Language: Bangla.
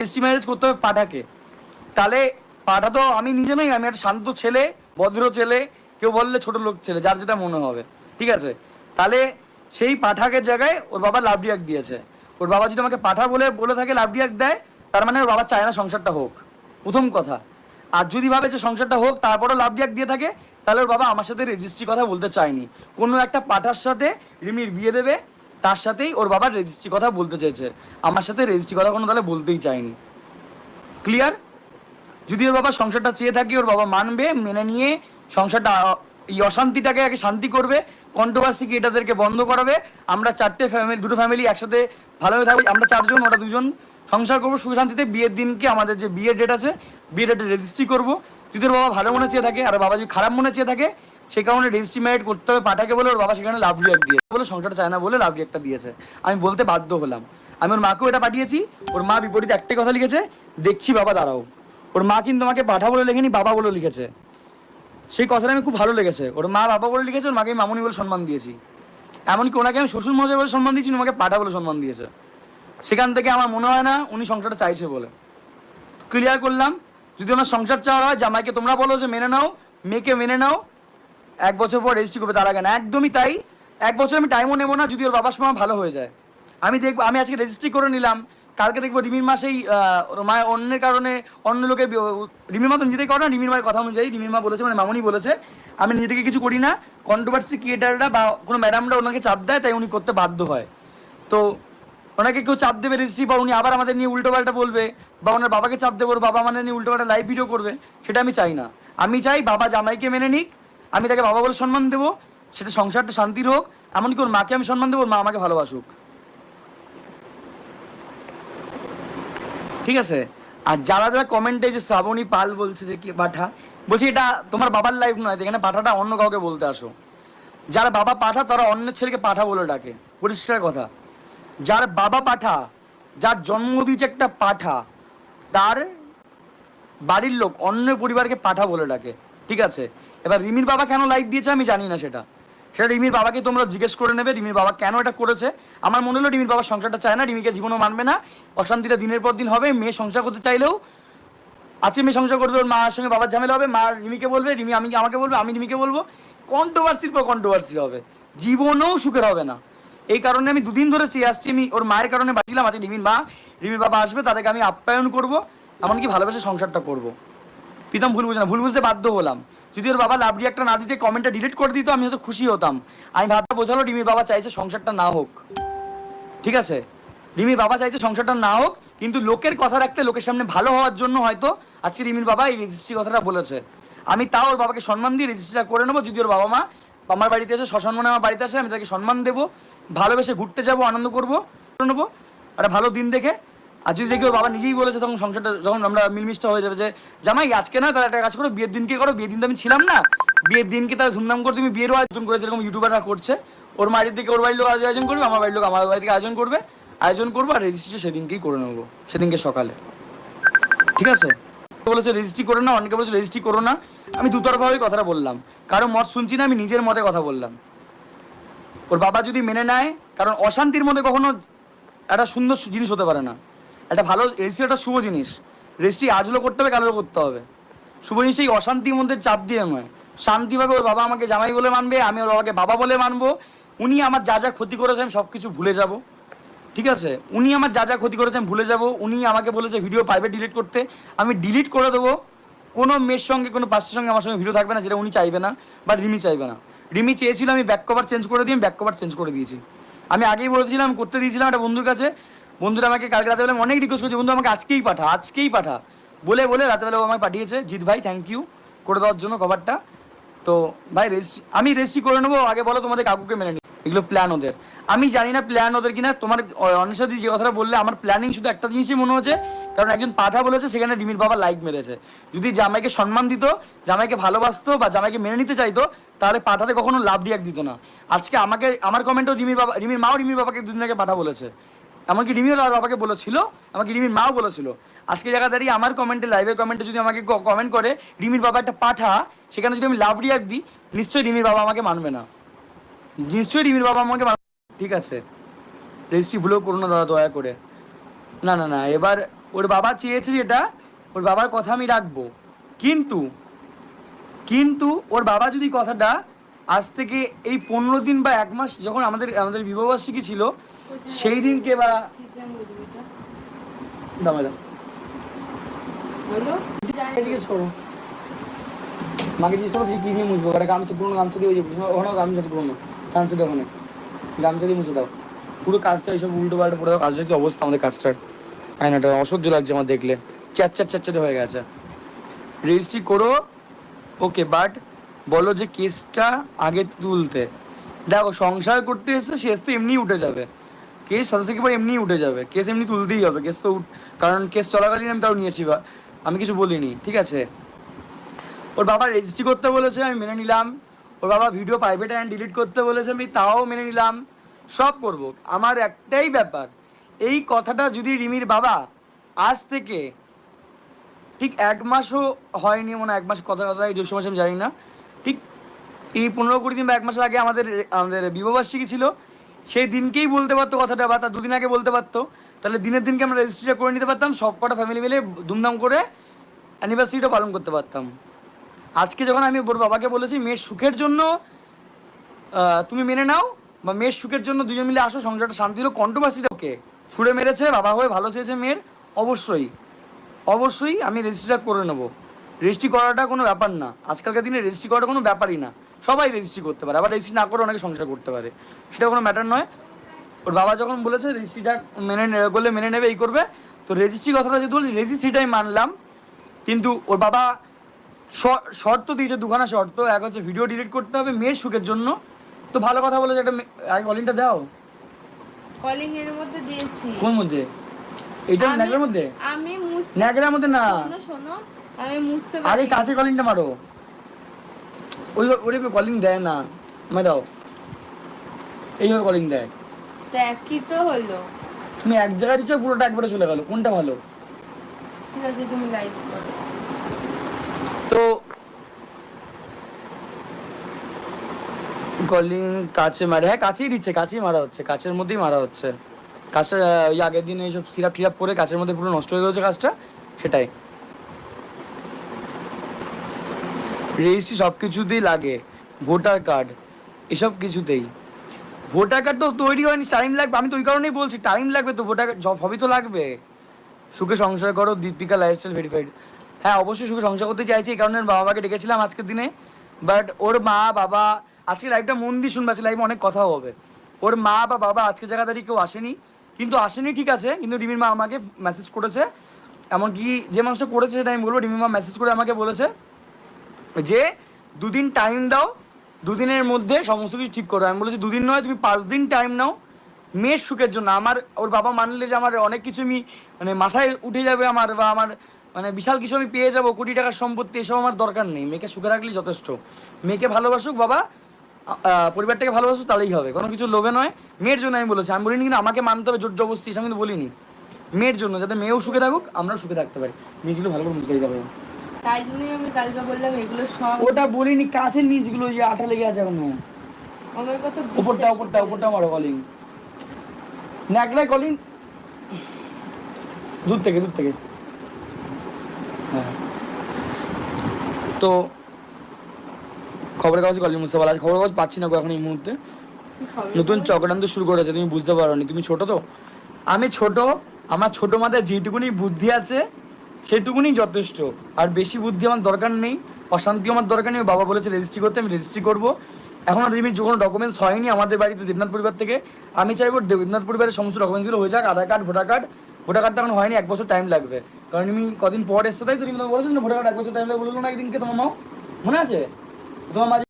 রেজিস্ট্রি ম্যারেজ করতে হবে পাঠাকে। তাহলে পাঠা তো আমি নিজে নই, আমি একটা শান্ত ছেলে, ভদ্র ছেলে, কেউ বললে ছোট লোক ছেলে, যার যেটা মনে হবে, ঠিক আছে? তাহলে সেই পাঠাকের জায়গায় ওর বাবা লাভ রিয়াক দিয়েছে। ওর বাবা যদি আমাকে পাঠা বলে বলে থাকে লাভ রিয়াক দেয়, তার মানে ওর বাবা চায় না সংসারটা হোক। প্রথম কথা। আর যদি ভাবে যে সংসারটা হোক, তারপরও লাভ রিয়াক দিয়ে থাকে, তাহলে ওর বাবা আমার সাথে রেজিস্ট্রি কথা বলতে চায়নি। কোনো একটা পাঠার সাথে রিমির বিয়ে দেবে তার সাথেই ওর বাবা রেজিস্ট্রি কথা বলতে চেয়েছে আমার সাথে রেজিস্ট্রি কথা কোনো তাহলে বলতেই চায়নি ক্লিয়ার যদি ওর বাবা সংসারটা চেয়ে থাকে, ওর বাবা মানবে, মেনে নিয়ে সংসারটা এই অশান্তিটাকে আগে শান্তি করবে কন্ট্রোভার্সি এটাদেরকে বন্ধ করাবে, আমরা চারটে ফ্যামিলি দুটো ফ্যামিলি একসাথে ভালোভাবে থাকবে, আমরা চারজন, ওরা দুজন সংসার করব সুখ শান্তিতে। বিয়ের দিনকে আমাদের যে বিয়ের ডেট আছে, বিয়ের ডেটে রেজিস্ট্রি করব। যদি ওর বাবা ভালো মনে চেয়ে থাকে, আর বাবা যদি খারাপ মনে চেয়ে থাকে সে কারণে ম্যারেড করতে হবে পাঠাকে বলে ওর বাবা সেখানে লাভ রিয়াক্ট দিয়ে বলে, সংসারটা চায় না বলে লাভ রিয়াক্টটা দিয়েছে। আমি বলতে বাধ্য হলাম। আমি ওর মাকেও এটা পাঠিয়েছি। ওর মা বিপরীতে একটাই কথা লিখেছে, দেখছি বাবা, দাঁড়াও। ওর মা কিন্তু আমাকে পাঠা বলে লেখেনি, বাবা বলে লিখেছে। সেই কথাটা আমি খুব ভালো লেগেছে। ওর মা বাবা বলে লিখেছে, ওর মাকে আমি মামুনি বলে সম্মান দিয়েছি। এমনকি ওনাকে আমি শ্বশুর মশাই বলে সম্মান দিয়েছি আমাকে পাঠা বলে সম্মান দিয়েছে। সেখান থেকে আমার মনে হয় না উনি সংসারটা চাইছে বলে। ক্লিয়ার করলাম? যদি ওনার সংসার চাওয়া হয়, জামাইকে তোমরা বলো যে, মেনে নাও, মেয়েকে মেনে নাও এক বছর পর রেজিস্ট্রি করবে, তার আগে না। একদমই তাই। এক বছর আমি টাইমও নেব না, যদি ওর বাবার সময় ভালো হয়ে যায়। আমি দেখব, আমি আজকে রেজিস্ট্রি করে নিলাম। কালকে দেখব রিমির মাসেই ওর মায়ের অন্যের কারণে অন্য লোকে রিমির মা তো নিজেই করে না, রিমির মায়ের কথা অনুযায়ী রিমির মা বলেছে মানে মামুনি বলেছে। আমি নিজে থেকে কিছু করি না। কন্ট্রোভার্সি ক্রিয়েটাররা বা কোনো ম্যাডামরা ওনাকে চাপ দেয়, তাই উনি করতে বাধ্য হয়। তো ওনাকে কেউ চাপ দেবে রেজিস্ট্রি বা উনি আবার আমাদের নিয়ে উল্টো পাল্টা বলবে, বা ওনার বাবাকে চাপ দেবো বাবা আমাদের নিয়ে উল্টো পাল্টা লাইভ ভিডিও করবে, সেটা আমি চাই না। আমি চাই বাবা জামাইকে মেনে নিক আমি তাকে বাবা বলে সম্মান দেবো, সেটা সংসারটা শান্তির হোক, এমনকি ওর মাকে আমি সম্মান দেবো, ওর মা আমাকে ভালোবাসুক। ঠিক আছে? আর যারা যারা কমেন্টে যে শ্রাবণী পাল বলছে যে কি পাঠা, বলছি এটা তোমার বাবার লাইফ নয় এখানে পাঠাটা অন্য কাউকে বলতে আসো। যারা বাবা পাঠা, তারা অন্য ছেলেকে পাঠা বলে ডাকে। পরিষ্কার কথা। যার বাবা পাঠা, যার জন্ম দিয়েছে একটা পাঠা, তার বাড়ির লোক অন্য পরিবারকে পাঠা বলে ডাকে। ঠিক আছে? এবার রিমির বাবা কেন লাইক দিয়েছে আমি জানি না সেটা। সেটা রিমির বাবাকে তোমরা জিজ্ঞেস করে নেবে, রিমির বাবা কেন এটা করেছে? আমার মনে হলো রিমির বাবা সংসারটা চায় না, রিমিকে জীবনও মানবে না। অশান্তিটা দিনের পর দিন হবে, মেয়ে সংসার করতে চাইলেও আছে মেয়ে সংসার করবে, ওর মার সঙ্গে বাবার ঝামেলা হবে, মা রিমিকে বলবে, রিমি আমি আমাকে বলবে, আমি রিমিকে বলব। কন্ট্রোভার্সির পর কন্ট্রোভার্সি হবে। জীবনেও সুখের হবে না। এই কারণে আমি দুদিন ধরে চেয়ে আসছি, আমি ওর মায়ের কারণে বাঁচিলাম আছে রিমির মা, রিমির বাবা আসবে, তাদেরকে আমি আপ্যায়ন করব, এমনকি ভালোবেসে সংসারটা করব। প্রীতম ভুল বুঝে না, ভুল বুঝতে বাধ্য হলাম। যদি ওর বাবা লাভ একটা না দিতে কমেন্টটা ডিলিট করে দিত আমি হয়তো খুশি হতাম। আমি ভাবতে বোঝালো রিমির বাবা চাইছে সংসারটা না হোক। ঠিক আছে? রিমির বাবা চাইছে সংসারটা না হোক, কিন্তু লোকের কথা রাখতে লোকের সামনে ভালো হওয়ার জন্য হয়তো আজকে রিমির বাবা এই রেজিস্ট্রি কথাটা বলেছে। আমি তাও ওর বাবাকে সম্মান দিয়ে রেজিস্ট্রিটা করে নেব, যদি ওর বাবা মা আমার বাড়িতে এসে সসম্মানে আমার বাড়িতে আসে, আমি তাকে সম্মান দেবো, ভালোবেসে ঘুরতে যাব, আনন্দ করব, করে নেব। একটা ভালো দিন দেখে আর যদি দেখি বাবা নিজেই বলেছে, তখন সংসারটা যখন আমরা মিলমিশটা হয়ে যাবে যে, জামাই, আজকে না তারা একটা কাজ করো, বিয়ের দিনকে করো? বিয়ের দিন তো আমি ছিলাম না। বিয়ের দিনকে তারা ধুমধাম করে তুমি বিয়েরও আয়োজন করে যেরকম ইউটিউবাররা করছে। ওর বাড়ির থেকে ওর বাড়ির লোক আয়োজন করবে, আমার বাড়ির লোক আমার বাড়ি থেকে আয়োজন করবে। আয়োজন করব আর রেজিস্ট্রি সেদিনকেই করে নেব, সেদিনকে সকালে। ঠিক আছে? বলেছে রেজিস্ট্রি করে না, অনেকে বলেছে রেজিস্ট্রি করো না। আমি দুতরফাভাবেই কথাটা বললাম। কারও মত শুনছি না, আমি নিজের মতে কথা বললাম। ওর বাবা যদি মেনে নেয়, কারণ অশান্তির মধ্যে কখনো একটা সুন্দর জিনিস হতে পারে না। একটা ভালো রেজিস্ট্রি একটা শুভ জিনিস। রেজিস্ট্রি আজও করতে হবে কালো করতে হবে। শুভ জিনিস এই অশান্তির মধ্যে চাপ দিয়ে নয়। শান্তিভাবে ওর বাবা আমাকে জামাই বলে মানবে, আমি ওর বাবাকে বাবা বলে মানবো। উনি আমার যা যা ক্ষতি করেছে আমি সব কিছু ভুলে যাব। ঠিক আছে? উনি আমার যা যা ক্ষতি করেছে আমি ভুলে যাব। উনি আমাকে বলেছে ভিডিও প্রাইভেট ডিলিট করতে। আমি ডিলিট করে দেবো। কোনো মেয়ের সঙ্গে, কোনো পাশের সঙ্গে আমার সঙ্গে ভিডিও থাকবে না, যেটা উনি চাইবে না, বা রিমি চাইবে না। রিমি চেয়েছিল আমি ব্যাক কভার চেঞ্জ করে দিই, আমি ব্যাক কভার চেঞ্জ করে দিয়েছি। আমি আগেই বলেছিলাম করতে দিয়েছিলাম একটা বন্ধুর কাছে। বন্ধুরা আমাকে কালকে রাতে অনেক রিকোয়েস্ট করেছে। বন্ধু, আমাকে আজকেই পাঠা আজকেই পাঠা। বলে বলে রাতেবেলা ও আমাকে পাঠিয়েছে, জিৎ ভাই থ্যাংক ইউ করে দেওয়ার জন্য কভারটা তো ভাই রেজিস্ট্রি আমি রেজিস্ট্রি করে নেব, আগে বলো তোমাদের কাকুকে মেনে নি এগুলো প্ল্যান ওদের। আমি জানি না প্ল্যান ওদের কিনা, তোমার অনেশা দি যে কথাটা বললে, আমার প্ল্যানিং শুধু একটা জিনিসই মনে হচ্ছে, কারণ একজন পাঠা বলেছে, সেখানে রিমির বাবা লাইক মেরেছে। যদি জামাইকে সম্মান দিত, জামাইকে ভালোবাসতো বা জামাইকে মেনে নিতে চাইতো, তাহলে পাঠাতে কখনো লাভ রিয়াক দিত না। আজকে আমাকে, আমার কমেন্টও রিমির বাবা রিমির মাও রিমির বাবাকে দুদিন আগে পাঠা বলেছে। এমনকি রিমিও আর বাবাকে বলেছিল, আমাকে রিমির মাও বলেছিল। আজকে জায়গা দাঁড়িয়ে আমার কমেন্টে লাইভের কমেন্টে যদি আমাকে কমেন্ট করে, রিমির বাবা একটা পাঠা, সেখানে যদি আমি লাভ রিয়াক দিই, নিশ্চয়ই রিমির বাবা আমাকে মানবে না। নিশ্চয়ই রিমির বাবা আমাকে মানবে ঠিক আছে। রেজিস্ট্রি ভুলেও করো না দাদা, দয়া করে। না না না, এবার ওর বাবা চেয়েছে যেটা, ওর বাবার কথা আমি রাখব। কিন্তু কিন্তু ওর বাবা যদি কথাটা আজ থেকে এই পনেরো দিন বা এক মাস যখন আমাদের আমাদের বিবাহবার্ষিকী ছিল সেই দিনকে বা দামে দাম জিজ্ঞেস করো মাকে জিজ্ঞেস করো কি দিয়ে মুছবো? একটা গামছা পুরোনো গামছা দিয়ে ওই যে ওখানেও গামছা আছে পুরোনো সানসেটের ওখানে। গামছা দিয়ে মুছে দাও। পুরো কাজটা এইসব উল্টো পাল্টা পুরো কাজের কি অবস্থা আমাদের কাজটার আয়নাটা অসহ্য লাগছে আমার দেখলে। চ্যাট চ্যাট চ্যাট চ্যাট হয়ে গেছে। রেজিস্ট্রি করো। ওকে বাট বলো যে কেসটা আগে তুলতে। দেখো সংসার করতে এসে শেষ তো এমনি উঠে যাবে। কেস সাথে এবার এমনিই উঠে যাবে। কেস এমনি তুলতেই হবে, কেস তো কারণ কেস চলাকালীন আমি তাও নিয়েছি বা আমি কিছু বলিনি, ঠিক আছে? ওর বাবা রেজিস্ট্রি করতে বলেছে, আমি মেনে নিলাম। ওর বাবা ভিডিও প্রাইভেট অ্যান্ড ডিলিট করতে বলেছে, আমি তাও মেনে নিলাম। সব করব। আমার একটাই ব্যাপার, এই কথাটা যদি রিমির বাবা আজ থেকে ঠিক এক মাসও হয়নি, মনে এক মাস কথা কথা জ্যৈষ্ঠ মাসে আমি জানি না, ঠিক এই পনেরো কুড়ি দিন বা এক মাসের আগে আমাদের আমাদের বিবাহবার্ষিকী ছিল সেই দিনকেই বলতে পারতো কথাটা বা তার দুদিন আগে বলতে পারতো। তাহলে দিনের দিনকে আমরা রেজিস্ট্রিটা করে নিতে পারতাম, সব কটা ফ্যামিলি মিলে ধুমধাম করে অ্যানিভার্সারিটা পালন করতে পারতাম। আজকে যখন আমি ওর বাবাকে বলেছি, মেয়ের সুখের জন্য তুমি মেনে নাও বা মেয়ের সুখের জন্য দুজন মিলে আসো, সংসারটা শান্তি হলো কন্ট্রোভার্সিটা ওকে। ছুড়ে মেরেছে, বাবা হয়ে ভালো চেয়েছে মেয়ের, অবশ্যই অবশ্যই আমি রেজিস্ট্রিটা করে নেব। রেজিস্ট্রি করাটা কোনো ব্যাপার না। আজকালকার দিনে রেজিস্ট্রি করাটা কোনো ব্যাপারই না। সবাই রেজিস্ট্রি করতে পারে আবার রেজিস্ট্রি না করে অনেকে সংসার করতে পারে। সেটা কোনো ম্যাটার নয়। ওর বাবা যখন বলেছে রেজিস্ট্রিটা মেনে নেবে বলে মেনে নেবে এই করবে তো রেজিস্ট্রি কথাটা যেহেতু বলছি রেজিস্ট্রিটাই মানলাম। কিন্তু ওর বাবা শর্ত দিয়েছে দুখানা শর্ত। এক হচ্ছে ভিডিও ডিলিট করতে হবে মেয়ের সুখের জন্য। তো ভালো কথা বলেছে একটা আগে কলিংটা দাও। কলিং এর মধ্যে দিয়েছি। কোন মধ্যে? আমি- ন্যাকড়ার মধ্যে? আমি ন্যাকড়ার মধ্যে না। শোনো শোনো। আমি মুছতে আরে কাছে কলিংটা মারো। ওই ওরে কলিং দেয় না। মা দাও। এইভাবে কলিং দেয়। কি তো হলো? তুমি এক জায়গায় দিচ্ছ পুরোটা একবারে চলে গেল। কোনটা ভালো? ঠিক আছে তুমি লাইভ করো। তো কলিং কাছে মারে। হ্যাঁ কাছেই দিচ্ছে কাছেই মারা হচ্ছে কাছের মধ্যেই মারা হচ্ছে। কাজটা ওই আগের দিন এইসব সিরাপ টিরাপ করে কাছের মধ্যে পুরো নষ্ট হয়ে গেছে কাজটা সেটাই। রেজিস্ট্রি সব কিছুতেই লাগে। ভোটার কার্ড এসব কিছুতেই। ভোটার কার্ড তো তৈরি হয়নি টাইম লাগবে। আমি তো ওই কারণেই বলছি টাইম লাগবে তো ভোটার কার্ড হবই তো লাগবে। সুখে সংসার করো, দীপিকা লাইফস্টাইল ভেরিফাইড হ্যাঁ অবশ্যই সুখে সংসার করতে চাইছি, এই কারণে বাবা মাকে ডেকেছিলাম আজকের দিনে। বাট ওর মা, বাবা, আজকে লাইভটা মন দিয়ে শুনবে, আজকে লাইভে অনেক কথা হবে। ওর মা বা বাবা আজকে জায়গা দাঁড়িয়ে কেউ আসেনি। কিন্তু আসেনি ঠিক আছে, কিন্তু রিমির মা আমাকে মেসেজ করেছে। এমনকি যে মানুষটা করেছে সেটা আমি বলব, রিমির মা মেসেজ করে আমাকে বলেছে। যে দুদিন টাইম দাও, দুদিনের মধ্যে সমস্ত কিছু ঠিক করো। আমি বলেছি, দুদিন নয়, তুমি পাঁচ দিন টাইম নাও। মেয়ের সুখের জন্য। আমার, ওর বাবা মানলে যে আমার অনেক কিছু আমি মানে মাথায় উঠে যাবে আমার বা আমার মানে বিশাল কিছু আমি পেয়ে যাব, কোটি টাকার সম্পত্তি, এসব আমার দরকার নেই। মেয়েকে সুখে রাখলেই যথেষ্ট। মেয়েকে ভালোবাসুক, বাবা পরিবারটাকে ভালোবাসুক, তাহলেই হবে। কোনো কিছু লোভে নয়। মেয়ের জন্য আমি বলেছি। আমি বলিনি কিন্তু আমাকে মানতে হবে, জোর জবস্তি এসব কিন্তু বলিনি। মেয়ের জন্য, যাতে মেয়েও সুখে থাকুক, আমরাও সুখে থাকতে পারি। নিজগুলো ভালো করে বুঝতে যাবে। তাই জন্যই আমি কালকে বললাম এগুলো সব ওটা বলিনি কাছের নিচগুলো যে আঠা লেগে আছে এখনও। আমার কথা উপরটা উপরটা উপরটা মারো কলিং ন্যাকড়ায় কলিং দূর থেকে দূর থেকে। হ্যাঁ। তো খবরের কাগজ কলিং বুঝতে পারলাম খবরের কাগজ পাচ্ছি না এখন এই মুহূর্তে। নতুন? চক্রান্ত শুরু করেছে তুমি বুঝতে পারোনি। তুমি ছোট তো? আমি ছোট আমার ছোট মাথায় যেটুকুনি বুদ্ধি আছে সেটুকুনি যথেষ্ট। আর বেশি বুদ্ধি আমার দরকার নেই, অশান্তি আমার দরকার নেই। বাবা বলেছে, রেজিস্ট্রি করতে, আমি রেজিস্ট্রি করব। এখন আর রিমির কোনো ডকুমেন্টস হয়নি আমাদের বাড়িতে দেবনাথ পরিবার থেকে, আমি চাইব দেবনাথ পরিবারের সমস্ত ডকুমেন্টসগুলো হয়ে যাক, Aadhaar card, voter card. Voter কার্ডটা এখন হয়নি, এক বছর টাইম লাগবে। কারণ তুমি কদিন পর এসছে তাই তুমি তোমাকে বলেছ ভোটার কার্ড এক বছর টাইম লাগবে। বলল না, একদিনকে তোমার মাও মনে আছে? তোমার